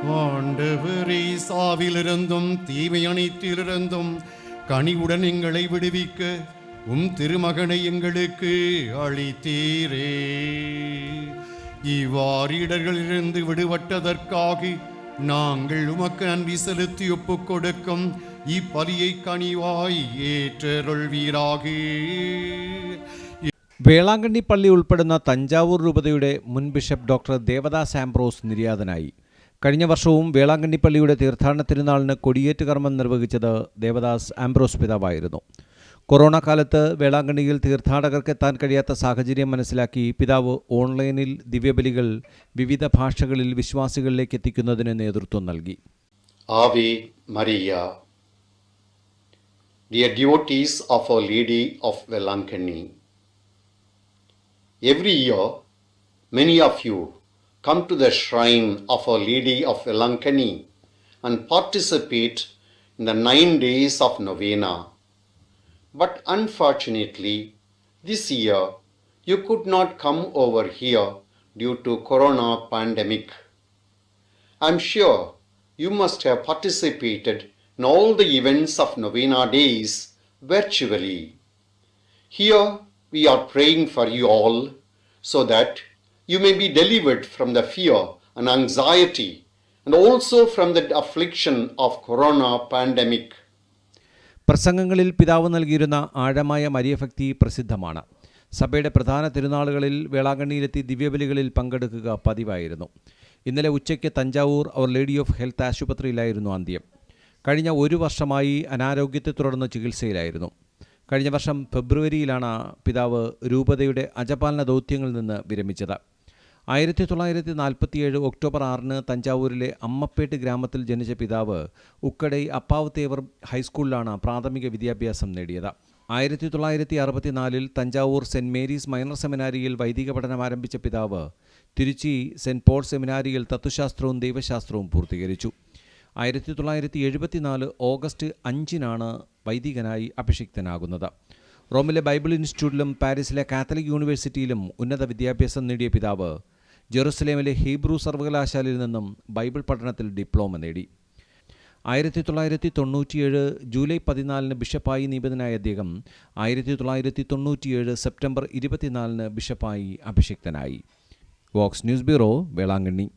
ஆண்டவரே சாவிலிருந்தும் தீமை அனைத்திலிருந்தும் கனிவுடன் எங்களை விடுவிக்க உம் திருமகனை எங்களுக்கு அளித்தீரே இவ்வாறிடர்களிலிருந்து விடுபட்டதற்காக நாங்கள் உமக்கு நன்றி செலுத்தி ஒப்புக் கொடுக்கும் இப்பலியை கனிவாய் ஏற்றருள்வீராக വേളാങ്കണ്ണി പള്ളി ഉൾപ്പെടുന്ന തഞ്ചാവൂർ രൂപതയുടെ മുൻ ബിഷപ്പ് ഡോക്ടർ ദേവദാസ് ആംബ്രോസ് നിര്യാതനായി കഴിഞ്ഞ വർഷവും വേളാങ്കണ്ണി പള്ളിയുടെ തീർത്ഥാടന തിരുനാളിന് കൊടിയേറ്റ് കർമ്മം നിർവഹിച്ചത് ദേവദാസ് ആംബ്രോസ് പിതാവായിരുന്നു. കൊറോണ കാലത്ത് വേളാങ്കണ്ണിയിൽ തീർത്ഥാടകർക്ക് എത്താൻ കഴിയാത്ത സാഹചര്യം മനസ്സിലാക്കി പിതാവ് ഓൺലൈനിൽ ദിവ്യബലികൾ വിവിധ ഭാഷകളിൽ വിശ്വാസികളിലേക്ക് എത്തിക്കുന്നതിന് നേതൃത്വം നൽകി. ആവി മരിയ. Dear devotees of Our Lady of year many of you come to the shrine of Our Lady of Velankani and participate in the nine days of novena. But unfortunately, this year you could not come over here due to corona pandemic. I'm sure you must have participated in all the events of novena days virtually. Here we are praying for you all so that you may be delivered from the fear and anxiety and also from the affliction of corona pandemic. പ്രസംഗങ്ങളിൽ പിതാവ് നൽകിയിരുന്ന ആഴമായ മരിയഭക്തി പ്രസിദ്ധമാണ്. സഭയുടെ പ്രധാന തിരുനാളുകളിൽ വേളാങ്കണ്ണിയിലെത്തി ദിവ്യബലികളിൽ പങ്കെടുക്കുക പതിവായിരുന്നു. ഇന്നലെ ഉച്ചയ്ക്ക് Thanjavur Our Lady of Health ആശുപത്രിയിലായിരുന്നു അന്ത്യം. കഴിഞ്ഞ ഒരു വർഷമായി അനാരോഗ്യത്തെ തുടർന്ന് ചികിത്സയിലായിരുന്നു. കഴിഞ്ഞ വർഷം ഫെബ്രുവരിയിലാണ് പിതാവ് രൂപതയുടെ അജപാലന ദൗത്യങ്ങളിൽ നിന്ന് വിരമിച്ചത്. ആയിരത്തി തൊള്ളായിരത്തി നാൽപ്പത്തിയേഴ് ഒക്ടോബർ ആറിന് തഞ്ചാവൂരിലെ അമ്മപ്പേട്ട് ഗ്രാമത്തിൽ ജനിച്ച പിതാവ് ഉക്കടൈ അപ്പാവത്തേവർ ഹൈസ്കൂളിലാണ് പ്രാഥമിക വിദ്യാഭ്യാസം നേടിയത്. ആയിരത്തി തൊള്ളായിരത്തി അറുപത്തിനാലിൽ തഞ്ചാവൂർ സെന്റ് മേരീസ് മൈനർ സെമിനാരിയിൽ വൈദിക പഠനം ആരംഭിച്ച പിതാവ് തിരുച്ചി സെന്റ് പോൾ സെമിനാരിയിൽ തത്വശാസ്ത്രവും ദൈവശാസ്ത്രവും പൂർത്തീകരിച്ചു. ആയിരത്തി തൊള്ളായിരത്തി എഴുപത്തിനാല് ഓഗസ്റ്റ് അഞ്ചിനാണ് വൈദികനായി അഭിഷിക്തനാകുന്നത്. റോമിലെ ബൈബിൾ ഇൻസ്റ്റിറ്റ്യൂട്ടിലും പാരീസിലെ കാത്തലിക് യൂണിവേഴ്സിറ്റിയിലും ഉന്നത വിദ്യാഭ്യാസം നേടിയ പിതാവ് ജെറുസലേമിലെ ഹീബ്രു സർവകലാശാലയിൽ നിന്നും ബൈബിൾ പഠനത്തിൽ ഡിപ്ലോമ നേടി. ആയിരത്തി തൊള്ളായിരത്തി തൊണ്ണൂറ്റിയേഴ് ജൂലൈ പതിനാലിന് ബിഷപ്പായി നിയമിതനായ അദ്ദേഹം ആയിരത്തി തൊള്ളായിരത്തി തൊണ്ണൂറ്റിയേഴ് സെപ്റ്റംബർ ഇരുപത്തിനാലിന് ബിഷപ്പായി അഭിഷിക്തനായി. Vox news bureau Velankanni.